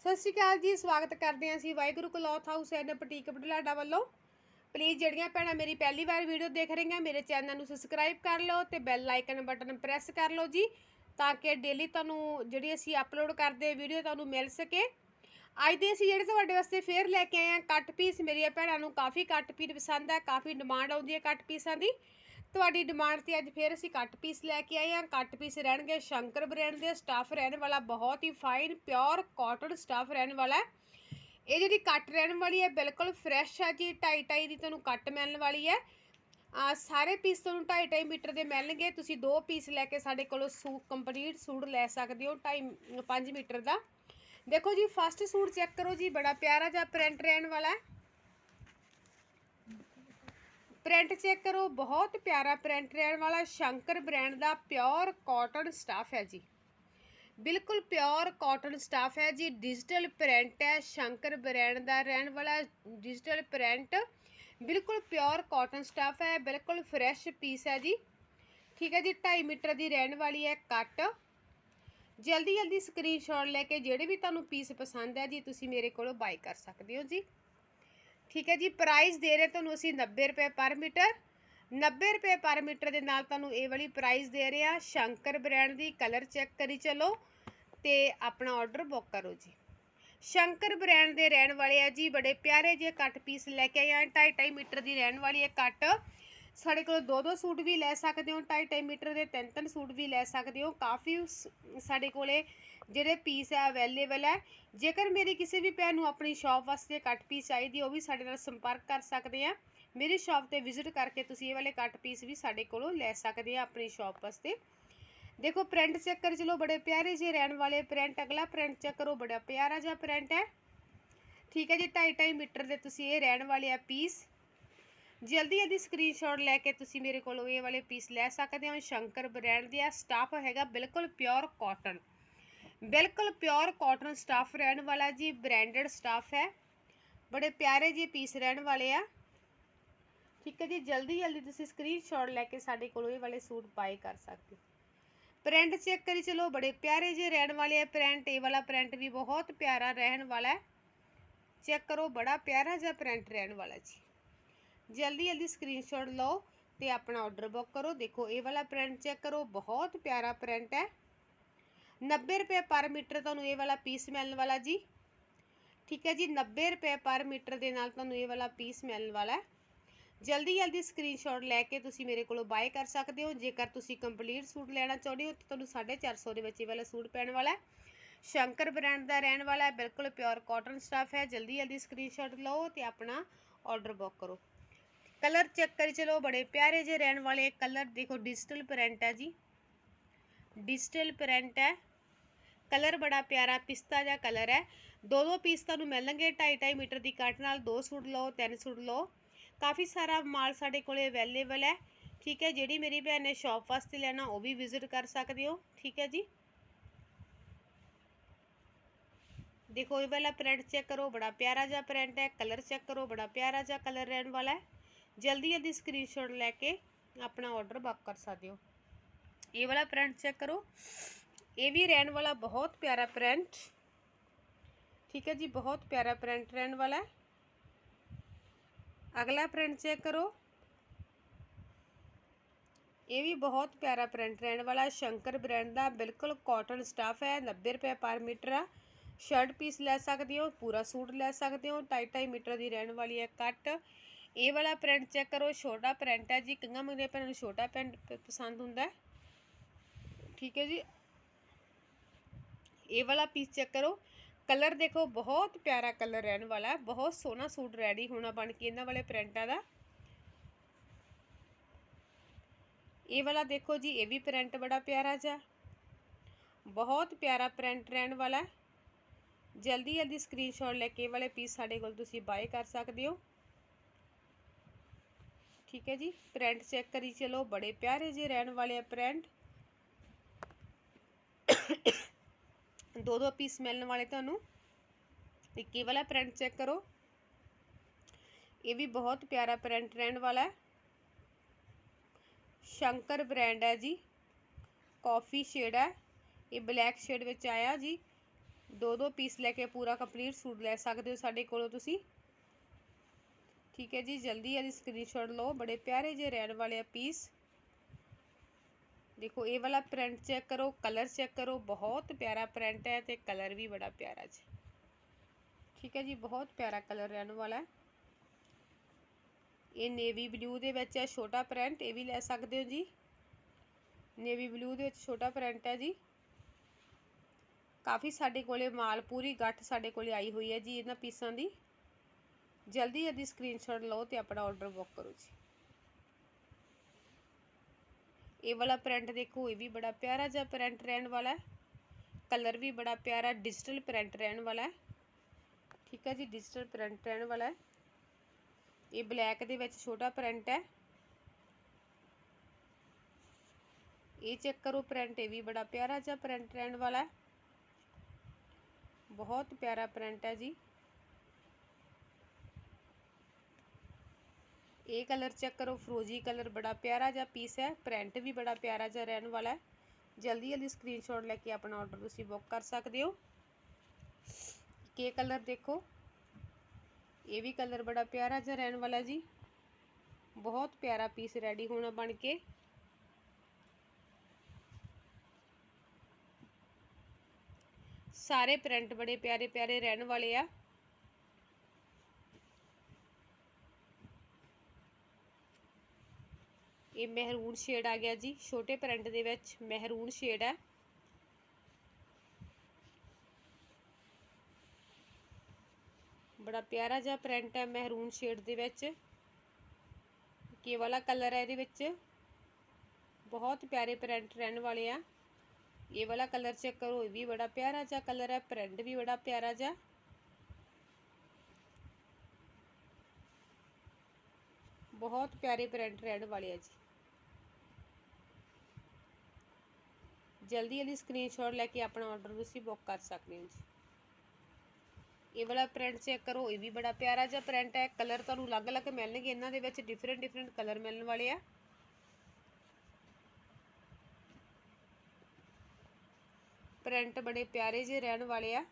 ਸਤਿ ਸ਼੍ਰੀ ਅਕਾਲ ਜੀ, ਸਵਾਗਤ ਕਰਦੇ ਹਾਂ ਅਸੀਂ Waheguru cloth house and boutique Budhlada ਵੱਲੋਂ। ਪਲੀਜ਼ ਜਿਹੜੀਆਂ ਭੈਣਾਂ ਮੇਰੀ ਪਹਿਲੀ ਵਾਰ ਵੀਡੀਓ ਦੇਖ ਰਹੀਆਂ, ਮੇਰੇ ਚੈਨਲ ਨੂੰ ਸਬਸਕ੍ਰਾਈਬ ਕਰ ਲਓ ਤੇ ਬੈਲ ਆਈਕਨ ਬਟਨ ਪ੍ਰੈਸ ਕਰ ਲਓ ਜੀ, ਤਾਂ ਕਿ ਡੇਲੀ ਤੁਹਾਨੂੰ ਜਿਹੜੀ ਅਸੀਂ ਅਪਲੋਡ ਕਰਦੇ ਵੀਡੀਓ ਤੁਹਾਨੂੰ ਮਿਲ ਸਕੇ। ਅੱਜ ਦੇ ਅਸੀਂ ਜਿਹੜੇ ਤੁਹਾਡੇ ਵਾਸਤੇ ਫੇਰ ਲੈ ਕੇ ਆਏ ਆ ਕੱਟ ਪੀਸ ਮੇਰੀਆਂ ਭੈਣਾਂ ਨੂੰ ਕਾਫੀ ਕੱਟ ਪੀਸ ਪਸੰਦ ਹੈ, ਕਾਫੀ ਡਿਮਾਂਡ ਆਉਂਦੀ ਹੈ ਕੱਟ ਪੀਸਾਂ ਦੀ। ਤੁਹਾਡੀ ਡਿਮਾਂਡ ਤੇ ਅੱਜ ਫੇਰ ਅਸੀਂ ਕੱਟ ਪੀਸ ਲੈ ਕੇ ਆਏ ਹਾਂ। ਕੱਟ ਪੀਸ ਰਹਿਣਗੇ ਸ਼ੰਕਰ ਬ੍ਰਾਂਡ ਦੇ। ਸਟਾਫ ਰਹਿਣ ਵਾਲਾ ਬਹੁਤ ਹੀ ਫਾਈਨ ਪਿਓਰ ਕਾਟਨ ਸਟਾਫ ਰਹਿਣ ਵਾਲਾ ਇਹ ਜਿਹੜੀ ਕੱਟ ਰਹਿਣ ਵਾਲੀ ਹੈ, ਬਿਲਕੁਲ ਫਰੈਸ਼ ਹੈ ਜੀ। ਢਾਈ ਢਾਈ ਦੀ ਤੁਹਾਨੂੰ ਕੱਟ ਮਿਲਣ ਵਾਲੀ ਹੈ। ਆ, ਸਾਰੇ ਪੀਸ ਤੁਹਾਨੂੰ ਢਾਈ ਢਾਈ ਮੀਟਰ ਦੇ ਮਿਲਣਗੇ। ਤੁਸੀਂ ਦੋ ਪੀਸ ਲੈ ਕੇ ਸਾਡੇ ਕੋਲੋਂ ਸੂਟ ਕੰਪਲੀਟ ਸੂਟ ਲੈ ਸਕਦੇ ਹੋ ਢਾਈ 5 ਮੀਟਰ ਦਾ। ਦੇਖੋ ਜੀ ਫਸਟ ਸੂਟ ਚੈੱਕ ਕਰੋ ਜੀ। ਬੜਾ ਪਿਆਰਾ ਜਿਹਾ ਪ੍ਰਿੰਟ ਰਹਿਣ ਵਾਲਾ ਹੈ। ਪ੍ਰਿੰਟ ਚੈੱਕ ਕਰੋ, ਬਹੁਤ ਪਿਆਰਾ ਪ੍ਰਿੰਟ ਰਹਿਣ ਵਾਲਾ ਸ਼ੰਕਰ ਬ੍ਰਾਂਡ ਦਾ ਪਿਓਰ ਕਾਟਨ ਸਟਾਫ ਹੈ ਜੀ। ਬਿਲਕੁਲ ਪਿਓਰ ਕਾਟਨ ਸਟਾਫ ਹੈ ਜੀ, ਡਿਜੀਟਲ ਪ੍ਰਿੰਟ ਹੈ, ਸ਼ੰਕਰ ਬ੍ਰਾਂਡ ਦਾ ਰਹਿਣ ਵਾਲਾ ਡਿਜੀਟਲ ਪ੍ਰਿੰਟ। ਬਿਲਕੁਲ ਪਿਓਰ ਕਾਟਨ ਸਟਾਫ ਹੈ, ਬਿਲਕੁਲ ਫਰੈਸ਼ ਪੀਸ ਹੈ ਜੀ। ਠੀਕ ਹੈ ਜੀ 2.5 ਮੀਟਰ ਦੀ ਰਹਿਣ ਵਾਲੀ ਹੈ ਕੱਟ। ਜਲਦੀ ਜਲਦੀ ਸਕਰੀਨਸ਼ਾਟ ਲੈ ਕੇ ਜਿਹੜੇ ਵੀ ਤੁਹਾਨੂੰ ਪੀਸ ਪਸੰਦ ਹੈ ਜੀ, ਤੁਸੀਂ ਮੇਰੇ ਕੋਲੋਂ ਬਾਈ ਕਰ ਸਕਦੇ ਹੋ ਜੀ। ਠੀਕ ਹੈ ਜੀ ਪ੍ਰਾਈਸ ਦੇ ਰਹੇ ਤੁਹਾਨੂੰ ਅਸੀਂ 90 ਰੁਪਏ ਪਰ ਮੀਟਰ 90 ਰੁਪਏ ਪਰ ਮੀਟਰ ਦੇ ਨਾਲ ਤੁਹਾਨੂੰ ਇਹ ਵਾਲੀ ਪ੍ਰਾਈਸ ਦੇ ਰਹੇ ਆ ਸ਼ੰਕਰ ਬ੍ਰਾਂਡ ਦੀ ਕਲਰ ਚੈੱਕ ਕਰੀ ਚਲੋ ਤੇ ਆਪਣਾ ਆਰਡਰ ਬੁੱਕ ਕਰੋ ਜੀ। ਸ਼ੰਕਰ ਬ੍ਰਾਂਡ ਦੇ ਰਹਿਣ ਵਾਲੇ ਆ ਜੀ, ਬੜੇ ਪਿਆਰੇ ਜਿਹੇ ਕੱਟ ਪੀਸ ਲੈ ਕੇ ਆਏ ਆ 2.5 ਮੀਟਰ ਦੀ ਰਹਿਣ ਵਾਲੀ ਹੈ ਕੱਟ ਸਾਡੇ ਕੋਲ ਦੋ ਦੋ ਸੂਟ ਵੀ ਲੈ ਸਕਦੇ ਹੋ 2.5 ਮੀਟਰ ਦੇ ਤਿੰਨ ਤਿੰਨ ਸੂਟ ਵੀ ਲੈ ਸਕਦੇ ਹੋ, ਕਾਫੀ ਸ- ਸਾਡੇ ਕੋਲੇ ਜਿਹੜੇ ਪੀਸ ਹੈ ਅਵੇਲੇਬਲ ਹੈ ਜੇਕਰ ਮੇਰੀ ਕਿਸੇ ਵੀ ਭੈਣ ਨੂੰ ਆਪਣੀ ਸ਼ਾਪ ਵਾਸਤੇ ਕੱਟ ਪੀਸ ਚਾਹੀਦੀ ਉਹ ਵੀ ਸਾਡੇ ਨਾਲ ਸੰਪਰਕ ਕਰ ਸਕਦੇ ਆ। ਮੇਰੀ ਸ਼ਾਪ ਤੇ ਵਿਜ਼ਿਟ ਕਰਕੇ ਤੁਸੀਂ ਇਹ ਵਾਲੇ ਕੱਟ ਪੀਸ ਵੀ ਸਾਡੇ ਕੋਲੋਂ ਲੈ ਸਕਦੇ ਆ ਆਪਣੀ ਸ਼ਾਪ ਵਾਸਤੇ। ਦੇਖੋ ਪ੍ਰਿੰਟ ਚੈੱਕ ਕਰ ਚਲੋ ਬੜੇ ਪਿਆਰੇ ਜਿਹੇ ਰਹਿਣ ਵਾਲੇ ਪ੍ਰਿੰਟ ਅਗਲਾ ਪ੍ਰਿੰਟ ਚੈੱਕ ਕਰੋ ਬੜਾ ਪਿਆਰਾ ਜਿਹਾ ਪ੍ਰਿੰਟ ਹੈ। ਠੀਕ ਹੈ ਜੀ 2.5 ਮੀਟਰ ਦੇ ਤੁਸੀਂ ਇਹ ਰਹਿਣ ਵਾਲੇ ਆ ਪੀਸ ਜਲਦੀ ਜਲਦੀ ਸਕਰੀਨਸ਼ਾਟ ਲੈ ਕੇ ਤੁਸੀਂ ਮੇਰੇ ਕੋਲੋਂ ਇਹ ਵਾਲੇ ਪੀਸ ਲੈ ਸਕਦੇ ਹੋ। ਸ਼ੰਕਰ ਬ੍ਰਾਂਡ ਦੇ ਆ ਸਟਾਫ ਹੈਗਾ ਬਿਲਕੁਲ ਪਿਓਰ ਕਾਟਨ ਬਿਲਕੁਲ ਪਿਓਰ ਕਾਟਨ ਸਟਾਫ ਰਹਿਣ ਵਾਲਾ ਜੀ ਬ੍ਰਾਂਡਡ ਸਟਾਫ ਹੈ। ਬੜੇ ਪਿਆਰੇ ਜੀ ਪੀਸ ਰਹਿਣ ਵਾਲੇ ਆ। ਠੀਕ ਹੈ ਜੀ, ਜਲਦੀ ਜਲਦੀ ਤੁਸੀਂ ਸਕਰੀਨਸ਼ਾਟ ਲੈ ਕੇ ਸਾਡੇ ਕੋਲੋਂ ਇਹ ਵਾਲੇ ਸੂਟ ਬਾਈ ਕਰ ਸਕਦੇ ਹੋ। ਪ੍ਰਿੰਟ ਚੈੱਕ ਕਰੀ ਚਲੋ, ਬੜੇ ਪਿਆਰੇ ਜਿਹੇ ਰਹਿਣ ਵਾਲੇ ਆ ਪ੍ਰਿੰਟ ਇਹ ਵਾਲਾ ਪ੍ਰਿੰਟ ਵੀ ਬਹੁਤ ਪਿਆਰਾ ਰਹਿਣ ਵਾਲਾ ਹੈ। ਚੈੱਕ ਕਰੋ, ਬੜਾ ਪਿਆਰਾ ਜਿਹਾ ਪ੍ਰਿੰਟ ਰਹਿਣ ਵਾਲਾ ਜੀ। ਜਲਦੀ ਜਲਦੀ ਸਕਰੀਨਸ਼ਾਟ ਲਓ ਤੇ ਆਪਣਾ ਆਰਡਰ ਬੁੱਕ ਕਰੋ। ਦੇਖੋ, ਇਹ ਵਾਲਾ ਪ੍ਰਿੰਟ ਚੈੱਕ ਕਰੋ, ਬਹੁਤ ਪਿਆਰਾ ਪ੍ਰਿੰਟ ਹੈ। 90 ਰੁਪਏ ਪਰ ਮੀਟਰ ਤੁਹਾਨੂੰ ਇਹ ਵਾਲਾ ਪੀਸ ਮਿਲਣ ਵਾਲਾ ਜੀ ਠੀਕ ਹੈ ਜੀ 90 ਰੁਪਏ ਪਰ ਮੀਟਰ ਦੇ ਨਾਲ ਤੁਹਾਨੂੰ ਇਹ ਵਾਲਾ ਪੀਸ ਮਿਲਣ ਵਾਲਾ ਹੈ ਜਲਦੀ ਜਲਦੀ ਸਕਰੀਨਸ਼ਾਟ ਲੈ ਕੇ ਤੁਸੀਂ ਮੇਰੇ ਕੋਲੋਂ ਬਾਏ ਕਰ ਸਕਦੇ ਹੋ ਜੇਕਰ ਤੁਸੀਂ ਕੰਪਲੀਟ ਸੂਟ ਲੈਣਾ ਚਾਹੁੰਦੇ ਹੋ ਤਾਂ ਤੁਹਾਨੂੰ 450 ਦੇ ਵਿੱਚ ਇਹ ਵਾਲਾ ਸੂਟ ਪੈਣ ਵਾਲਾ ਹੈ ਸ਼ੰਕਰ ਬ੍ਰਾਂਡ ਦਾ ਰਹਿਣ ਵਾਲਾ ਹੈ ਬਿਲਕੁਲ ਪਿਓਰ ਕਾਟਨ ਸਟਾਫ ਹੈ ਜਲਦੀ ਜਲਦੀ ਸਕਰੀਨਸ਼ਾਟ ਲਓ ਤੇ ਆਪਣਾ ਆਰਡਰ ਬੁੱਕ ਕਰੋ ਕਲਰ ਚੈੱਕ ਕਰੀ ਚਲੋ ਬੜੇ ਪਿਆਰੇ ਜਿਹੇ ਰਹਿਣ ਵਾਲੇ ਕਲਰ ਦੇਖੋ ਡਿਜੀਟਲ ਪ੍ਰਿੰਟ ਹੈ ਜੀ ਡਿਜੀਟਲ ਪ੍ਰਿੰਟ ਹੈ ਕਲਰ ਬੜਾ ਪਿਆਰਾ ਪਿਸਤਾ ਜਿਹਾ ਕਲਰ ਹੈ। ਦੋ ਦੋ ਪੀਸ ਤੁਹਾਨੂੰ ਮਿਲਣਗੇ 2.5 ਮੀਟਰ ਦੀ ਕੱਟ ਨਾਲ, ਦੋ ਸੂਟ ਲਓ, ਤਿੰਨ ਸੂਟ ਲਓ। ਕਾਫੀ ਸਾਰਾ ਮਾਲ ਸਾਡੇ ਕੋਲੇ ਅਵੇਲੇਬਲ ਹੈ। ਠੀਕ ਹੈ, ਜਿਹੜੀ ਮੇਰੀ ਭੈਣ ਨੇ ਸ਼ਾਪ ਵਾਸਤੇ ਲੈਣਾ, ਉਹ ਵੀ ਵਿਜ਼ਿਟ ਕਰ ਸਕਦੇ ਹੋ। ਠੀਕ ਹੈ ਜੀ। ਦੇਖੋ, ਇਹ ਵਾਲਾ ਪ੍ਰਿੰਟ ਚੈੱਕ ਕਰੋ, ਬੜਾ ਪਿਆਰਾ ਜਿਹਾ ਪ੍ਰਿੰਟ ਹੈ। ਕਲਰ ਚੈੱਕ ਕਰੋ, ਬੜਾ ਪਿਆਰਾ ਜਿਹਾ ਕਲਰ ਰਹਿਣ ਵਾਲਾ ਹੈ। ਜਲਦੀ ਜਲਦੀ ਸਕਰੀਨਸ਼ਾਟ ਲੈ ਕੇ ਆਪਣਾ ਆਰਡਰ ਬੁੱਕ ਕਰ ਸਕਦੇ ਹੋ। ਇਹ ਵਾਲਾ ਪ੍ਰਿੰਟ ਚੈੱਕ ਕਰੋ। ਇਹ ਵੀ ਰਹਿਣ ਵਾਲਾ ਬਹੁਤ ਪਿਆਰਾ ਪ੍ਰਿੰਟ। ਠੀਕ ਹੈ ਜੀ, ਬਹੁਤ ਪਿਆਰਾ ਪ੍ਰਿੰਟ ਰਹਿਣ ਵਾਲਾ ਅਗਲਾ ਪ੍ਰਿੰਟ ਚੈੱਕ ਕਰੋ। ਇਹ ਵੀ ਬਹੁਤ ਪਿਆਰਾ ਪ੍ਰਿੰਟ ਰਹਿਣ ਵਾਲਾ ਸ਼ੰਕਰ ਬ੍ਰਾਂਡ ਦਾ ਬਿਲਕੁਲ ਕਾਟਨ ਸਟਾਫ ਹੈ 90 ਰੁਪਏ ਪਰ ਮੀਟਰ ਆ। ਸ਼ਰਟ ਪੀਸ ਲੈ ਸਕਦੇ ਹੋ, ਪੂਰਾ ਸੂਟ ਲੈ ਸਕਦੇ ਹੋ 2.5 ਮੀਟਰ ਦੀ ਰਹਿਣ ਵਾਲੀ ਹੈ ਕੱਟ। ਇਹ ਵਾਲਾ ਪ੍ਰਿੰਟ ਚੈੱਕ ਕਰੋ, ਛੋਟਾ ਪ੍ਰਿੰਟ ਹੈ ਜੀ ਕੰਗਾ ਮੰਗਦੇ ਭੈਣਾਂ ਨੂੰ ਛੋਟਾ ਪ੍ਰਿੰਟ ਪਸੰਦ ਹੁੰਦਾ ਠੀਕ ਹੈ ਜੀ ਇਹ ਵਾਲਾ ਪੀਸ ਚੈੱਕ ਕਰੋ। ਕਲਰ ਦੇਖੋ, ਬਹੁਤ ਪਿਆਰਾ ਕਲਰ ਰਹਿਣ ਵਾਲਾ, ਬਹੁਤ ਸੋਹਣਾ ਸੂਟ ਰੈਡੀ ਹੋਣਾ ਬਣ ਕੇ ਇਹਨਾਂ ਵਾਲੇ ਪ੍ਰਿੰਟਾਂ ਦਾ। ਇਹ ਵਾਲਾ ਦੇਖੋ ਜੀ, ਇਹ ਵੀ ਪ੍ਰਿੰਟ ਬੜਾ ਪਿਆਰਾ ਜਿਹਾ। ਬਹੁਤ ਪਿਆਰਾ ਪ੍ਰਿੰਟ ਰਹਿਣ ਵਾਲਾ। ਜਲਦੀ ਜਲਦੀ ਸਕਰੀਨਸ਼ਾਟ ਲੈ ਕੇ ਇਹ ਵਾਲੇ ਪੀਸ ਸਾਡੇ ਕੋਲ ਤੁਸੀਂ ਬਾਏ ਕਰ ਸਕਦੇ ਹੋ। ਠੀਕ ਹੈ ਜੀ, ਪ੍ਰਿੰਟ ਚੈੱਕ ਕਰੀ ਚਲੋ, ਬੜੇ ਪਿਆਰੇ ਜਿਹੇ ਰਹਿਣ ਵਾਲੇ ਆ ਪ੍ਰਿੰਟ। ਦੋ ਦੋ ਪੀਸ ਮਿਲਣ ਵਾਲੇ ਤੁਹਾਨੂੰ ਇੱਕ ਇਹ ਵਾਲਾ ਪ੍ਰਿੰਟ ਚੈੱਕ ਕਰੋ। ਇਹ ਵੀ ਬਹੁਤ ਪਿਆਰਾ ਪ੍ਰਿੰਟ ਰਹਿਣ ਵਾਲਾ ਹੈ। ਸ਼ੰਕਰ ਬ੍ਰਾਂਡ ਹੈ ਜੀ। ਕਾਫੀ ਸ਼ੇਡ ਹੈ। ਇਹ ਬਲੈਕ ਸ਼ੇਡ ਵਿੱਚ ਆਇਆ ਜੀ। ਦੋ ਦੋ ਪੀਸ ਲੈ ਕੇ ਪੂਰਾ ਕੰਪਲੀਟ ਸੂਟ ਲੈ ਸਕਦੇ ਹੋ ਸਾਡੇ ਕੋਲੋਂ ਤੁਸੀਂ। ਠੀਕ ਹੈ ਜੀ, ਜਲਦੀ ਇਹਦੀ ਸਕਰੀਨਸ਼ਾਟ ਲਓ। ਬੜੇ ਪਿਆਰੇ ਜਿਹੇ ਰਹਿਣ ਵਾਲੇ ਆ ਪੀਸ। ਦੇਖੋ, ਇਹ ਵਾਲਾ ਪ੍ਰਿੰਟ ਚੈੱਕ ਕਰੋ ਕਲਰ ਚੈੱਕ ਕਰੋ, ਬਹੁਤ ਪਿਆਰਾ ਪ੍ਰਿੰਟ ਹੈ ਤੇ ਕਲਰ ਵੀ ਬੜਾ ਪਿਆਰਾ ਜੀ। ਠੀਕ ਹੈ ਜੀ, ਬਹੁਤ ਪਿਆਰਾ ਕਲਰ ਰਹਿਣ ਵਾਲਾ ਹੈ। ਇਹ ਨੇਵੀ ਬਲੂ ਦੇ ਵਿੱਚ ਹੈ, ਛੋਟਾ ਪ੍ਰਿੰਟ ਇਹ ਵੀ ਲੈ ਸਕਦੇ ਹੋ ਜੀ। ਨੇਵੀ ਬਲੂ ਦੇ ਵਿੱਚ ਛੋਟਾ ਪ੍ਰਿੰਟ ਹੈ ਜੀ। ਕਾਫੀ ਸਾਡੇ ਕੋਲੇ ਮਾਲ, ਪੂਰੀ ਗੱਠ ਸਾਡੇ ਕੋਲੇ ਆਈ ਹੋਈ ਹੈ ਜੀ ਇਹਨਾਂ ਪੀਸਾਂ ਦੀ। ਜਲਦੀ ਇਹਦੀ ਸਕਰੀਨਸ਼ਾਟ ਲਓ ਤੇ ਆਪਣਾ ਆਰਡਰ ਬੁੱਕ ਕਰੋ ਜੀ। ਇਹ ਵਾਲਾ ਪ੍ਰਿੰਟ ਦੇਖੋ, ਇਹ ਵੀ ਬੜਾ ਪਿਆਰਾ ਜਿਹਾ ਪ੍ਰਿੰਟ ਰਹਿਣ ਵਾਲਾ ਹੈ। ਕਲਰ ਵੀ ਬੜਾ ਪਿਆਰਾ ਡਿਜੀਟਲ ਪ੍ਰਿੰਟ ਰਹਿਣ ਵਾਲਾ ਹੈ। ਠੀਕ ਹੈ ਜੀ ਡਿਜੀਟਲ ਪ੍ਰਿੰਟ ਰਹਿਣ ਵਾਲਾ ਹੈ। ਇਹ ਬਲੈਕ ਦੇ ਵਿੱਚ ਛੋਟਾ ਪ੍ਰਿੰਟ ਹੈ। ਇਹ ਚੈੱਕ ਕਰੋ ਪ੍ਰਿੰਟ ਇਹ ਵੀ ਬੜਾ ਪਿਆਰਾ ਜਿਹਾ ਪ੍ਰਿੰਟ ਰਹਿਣ ਵਾਲਾ ਹੈ। ਬਹੁਤ ਪਿਆਰਾ ਪ੍ਰਿੰਟ ਹੈ ਜੀ। ਇਹ ਕਲਰ ਚੈੱਕ ਕਰੋ, ਫਰੋਜੀ ਕਲਰ ਬੜਾ ਪਿਆਰਾ ਜਿਹਾ ਪੀਸ ਹੈ ਪ੍ਰਿੰਟ ਵੀ ਬੜਾ ਪਿਆਰਾ ਜਿਹਾ ਰਹਿਣ ਵਾਲਾ ਹੈ। ਜਲਦੀ ਜਲਦੀ ਸਕਰੀਨਸ਼ਾਟ ਲੈ ਕੇ ਆਪਣਾ ਆਰਡਰ ਤੁਸੀਂ ਬੁੱਕ ਕਰ ਸਕਦੇ ਹੋ। ਕੇ ਕਲਰ ਦੇਖੋ, ਇਹ ਵੀ ਕਲਰ ਬੜਾ ਪਿਆਰਾ ਜਿਹਾ ਰਹਿਣ ਵਾਲਾ ਜੀ। ਬਹੁਤ ਪਿਆਰਾ ਪੀਸ ਰੈਡੀ ਹੋਣਾ ਬਣ ਕੇ। ਸਾਰੇ ਪ੍ਰਿੰਟ ਬੜੇ ਪਿਆਰੇ ਪਿਆਰੇ ਰਹਿਣ ਵਾਲੇ ਆ। ਇਹ ਮਹਿਰੂਨ ਸ਼ੇਡ ਆ ਗਿਆ ਜੀ। ਛੋਟੇ ਪ੍ਰਿੰਟ ਦੇ ਵਿੱਚ ਮਹਿਰੂਨ ਸ਼ੇਡ ਹੈ। ਬੜਾ ਪਿਆਰਾ ਜਿਹਾ ਪ੍ਰਿੰਟ ਹੈ ਮਹਿਰੂਨ ਸ਼ੇਡ ਦੇ ਵਿੱਚ। ਕੀ ਵਾਲਾ ਕਲਰ ਹੈ ਇਹਦੇ ਵਿੱਚ। ਬਹੁਤ ਪਿਆਰੇ ਪ੍ਰਿੰਟ ਰਹਿਣ ਵਾਲੇ ਆ। ਇਹ ਵਾਲਾ ਕਲਰ ਚੈੱਕ ਕਰੋ, ਇਹ ਵੀ ਬੜਾ ਪਿਆਰਾ ਜਿਹਾ ਕਲਰ ਹੈ। ਪ੍ਰਿੰਟ ਵੀ ਬੜਾ ਪਿਆਰਾ ਜਿਹਾ। ਬਹੁਤ ਪਿਆਰੇ ਪ੍ਰਿੰਟ ਰਹਿਣ ਵਾਲੇ ਆ ਜੀ। ਜਲਦੀ ਜਲਦੀ ਸਕਰੀਨਸ਼ਾਟ ਲੈ ਕੇ ਆਪਣਾ ਆਰਡਰ ਤੁਸੀਂ ਬੁੱਕ ਕਰ ਸਕਦੇ ਹੋ ਜੀ। ਇਹ ਵਾਲਾ ਪ੍ਰਿੰਟ ਚੈੱਕ ਕਰੋ, ਇਹ ਵੀ ਬੜਾ ਪਿਆਰਾ ਜਿਹਾ ਪ੍ਰਿੰਟ ਹੈ। ਕਲਰ ਤੁਹਾਨੂੰ ਅਲੱਗ-ਅਲੱਗ ਮਿਲਣਗੇ, ਇਹਨਾਂ ਦੇ ਵਿੱਚ ਡਿਫਰੈਂਟ ਡਿਫਰੈਂਟ ਕਲਰ ਮਿਲਣ ਵਾਲੇ ਆ। ਪ੍ਰਿੰਟ ਬੜੇ ਪਿਆਰੇ ਜਿਹੇ ਰਹਿਣ ਵਾਲੇ ਆ।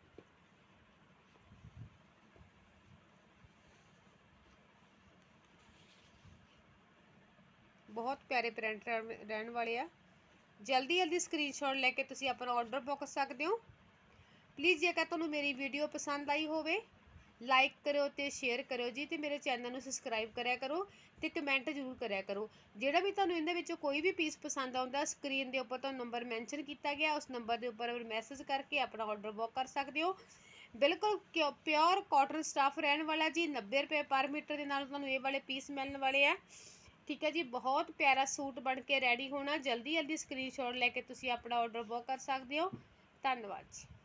ਬਹੁਤ ਪਿਆਰੇ ਪ੍ਰਿੰਟ ਰਹਿਣ ਵਾਲੇ ਆ। ਜਲਦੀ ਜਲਦੀ ਸਕਰੀਨਸ਼ਾਟ ਲੈ ਕੇ ਤੁਸੀਂ ਆਪਣਾ ਆਰਡਰ ਬੁੱਕ ਸਕਦੇ ਹੋ। ਪਲੀਜ਼ ਜੇਕਰ ਤੁਹਾਨੂੰ ਮੇਰੀ ਵੀਡੀਓ ਪਸੰਦ ਆਈ ਹੋਵੇ ਲਾਈਕ ਕਰਿਓ ਤੇ ਸ਼ੇਅਰ ਕਰਿਓ ਜੀ ਤੇ ਮੇਰੇ ਚੈਨਲ ਨੂੰ ਸਬਸਕ੍ਰਾਈਬ ਕਰਿਆ ਕਰੋ ਤੇ ਕਮੈਂਟ ਜ਼ਰੂਰ ਕਰਿਆ ਕਰੋ। ਜਿਹੜਾ ਵੀ ਤੁਹਾਨੂੰ ਇਹਦੇ ਵਿੱਚੋਂ ਕੋਈ ਵੀ ਪੀਸ ਪਸੰਦ ਆਉਂਦਾ ਸਕਰੀਨ ਦੇ ਉੱਪਰ ਤੁਹਾਨੂੰ ਨੰਬਰ ਮੈਂਸ਼ਨ ਕੀਤਾ ਗਿਆ, ਉਸ ਨੰਬਰ ਦੇ ਉੱਪਰ ਮੈਸੇਜ ਕਰਕੇ ਆਪਣਾ ਆਰਡਰ ਬੁੱਕ ਕਰ ਸਕਦੇ ਹੋ। ਬਿਲਕੁਲ ਪਿਓਰ ਕਾਟਨ ਸਟਾਫ ਰਹਿਣ ਵਾਲਾ ਜੀ 90 ਰੁਪਏ ਪਰ ਮੀਟਰ ਦੇ ਨਾਲ ਤੁਹਾਨੂੰ ਇਹ ਵਾਲੇ ਪੀਸ ਮਿਲਣ ਵਾਲੇ ਆ। ਠੀਕ ਹੈ ਜੀ, ਬਹੁਤ ਪਿਆਰਾ ਸੂਟ ਬਣ ਕੇ ਰੈਡੀ ਹੋਣਾ। ਜਲਦੀ ਜਲਦੀ ਸਕਰੀਨਸ਼ਾਟ ਲੈ ਕੇ ਤੁਸੀਂ ਆਪਣਾ ਆਰਡਰ ਬੁੱਕ ਕਰ ਸਕਦੇ ਹੋ। ਧੰਨਵਾਦ ਜੀ।